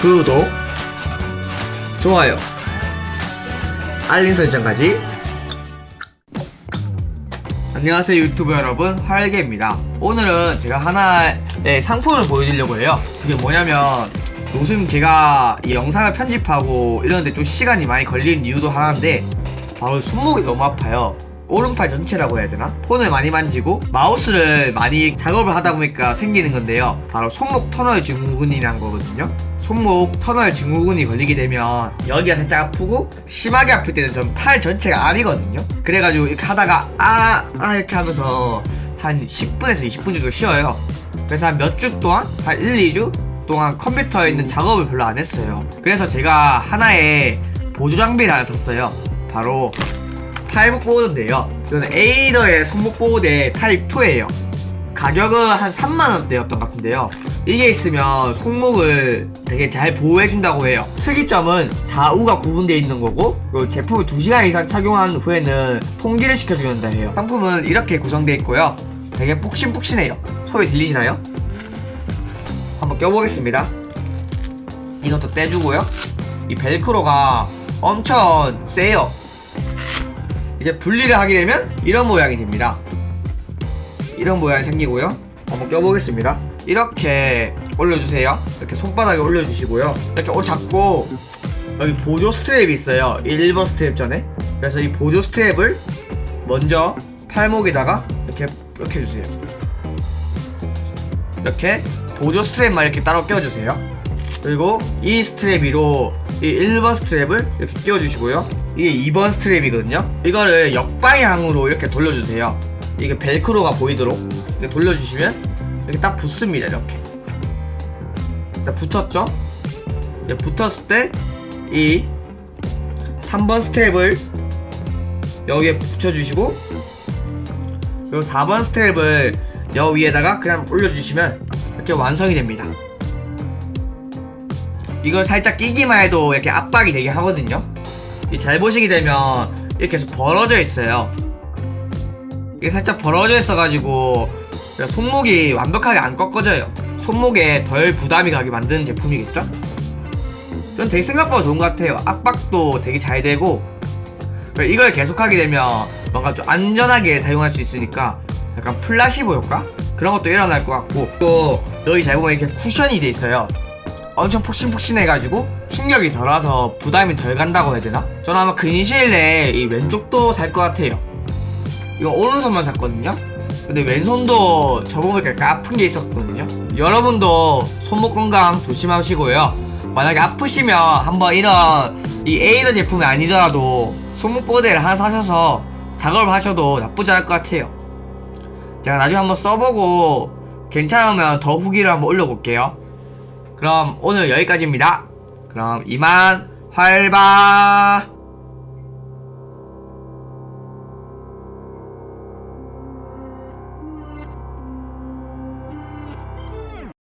구독, 좋아요, 알림 설정까지. 안녕하세요 유튜브 여러분. 활개입니다. 오늘은 제가 하나의 상품을 보여드리려고 해요. 그게 뭐냐면 요즘 제가 이 영상을 편집하고 이러는데 좀 시간이 많이 걸리는 이유도 하나인데 바로 손목이 너무 아파요 오른팔 전체라고 해야 되나? 폰을 많이 만지고 마우스를 많이 작업을 하다 보니까 생기는 건데요. 바로 손목 터널 증후군이란 거거든요. 손목 터널 증후군이 걸리게 되면 여기가 살짝 아프고 심하게 아플 때는 전 팔 전체가 아리거든요. 그래가지고 이렇게 하다가 아, 아 이렇게 하면서 한 10분에서 20분 정도 쉬어요. 그래서 한 몇 주 동안 한 1, 2주 동안 컴퓨터에 있는 작업을 별로 안 했어요. 그래서 제가 하나의 보조 장비를 하나 샀어요. 바로 타입 보드인데요. 이거는 에이더의 손목 보드의 타입 2예요. 가격은 한 3만원대였던 것 같은데요. 이게 있으면 손목을 되게 잘 보호해준다고 해요. 특이점은 좌우가 구분되어 있는 거고, 그리고 제품을 2시간 이상 착용한 후에는 통기를 시켜준다 해요. 상품은 이렇게 구성되어 있고요. 되게 폭신폭신해요. 소리 들리시나요? 한번 껴보겠습니다. 이것도 떼주고요. 이 벨크로가 엄청 세요. 이제 분리를 하게 되면 이런 모양이 됩니다. 이런 모양이 생기고요. 한번 껴보겠습니다. 이렇게 올려주세요. 이렇게 손바닥에 올려주시고요. 이렇게 옷 잡고 여기 보조 스트랩이 있어요. 1번 스트랩 전에. 그래서 이 보조 스트랩을 먼저 팔목에다가 이렇게 이렇게 해주세요. 이렇게 보조 스트랩만 이렇게 따로 껴주세요. 그리고 이 스트랩 위로 이 1번 스트랩을 이렇게 끼워주시고요. 이게 2번 스트랩이거든요. 이거를 역방향으로 이렇게 돌려주세요. 이게 벨크로가 보이도록 이렇게 돌려주시면 이렇게 딱 붙습니다. 이렇게. 자, 붙었죠? 이제 붙었을 때 이 3번 스트랩을 여기에 붙여주시고 그리고 4번 스트랩을 여 위에다가 그냥 올려주시면 이렇게 완성이 됩니다. 이걸 살짝 끼기만 해도 이렇게 압박이 되게 하거든요. 이잘 보시게 되면 이렇게 해서 벌어져 있어요. 이게 살짝 벌어져 있어가지고 손목이 완벽하게 안 꺾어져요. 손목에 덜 부담이 가게 만드는 제품이겠죠? 전 되게 생각보다 좋은 것 같아요. 압박도 되게 잘 되고 이걸 계속하게 되면 뭔가 좀 안전하게 사용할 수 있으니까 약간 플라시보 효과 그런 것도 일어날 것 같고 또 여기 잘 보면 이렇게 쿠션이 돼 있어요. 엄청 푹신푹신해가지고 충격이 덜 와서 부담이 덜 간다고 해야 되나? 저는 아마 근시일 내에 이 왼쪽도 살 것 같아요. 이거 오른손만 샀거든요. 근데 왼손도 저번에 아픈 게 있었거든요. 여러분도 손목 건강 조심하시고요. 만약에 아프시면 한번 이런 이 에이더 제품이 아니더라도 손목 보드를 하나 사셔서 작업을 하셔도 나쁘지 않을 것 같아요. 제가 나중에 한번 써보고 괜찮으면 더 후기를 한번 올려볼게요. 그럼 오늘 여기까지입니다. 그럼 이만 활바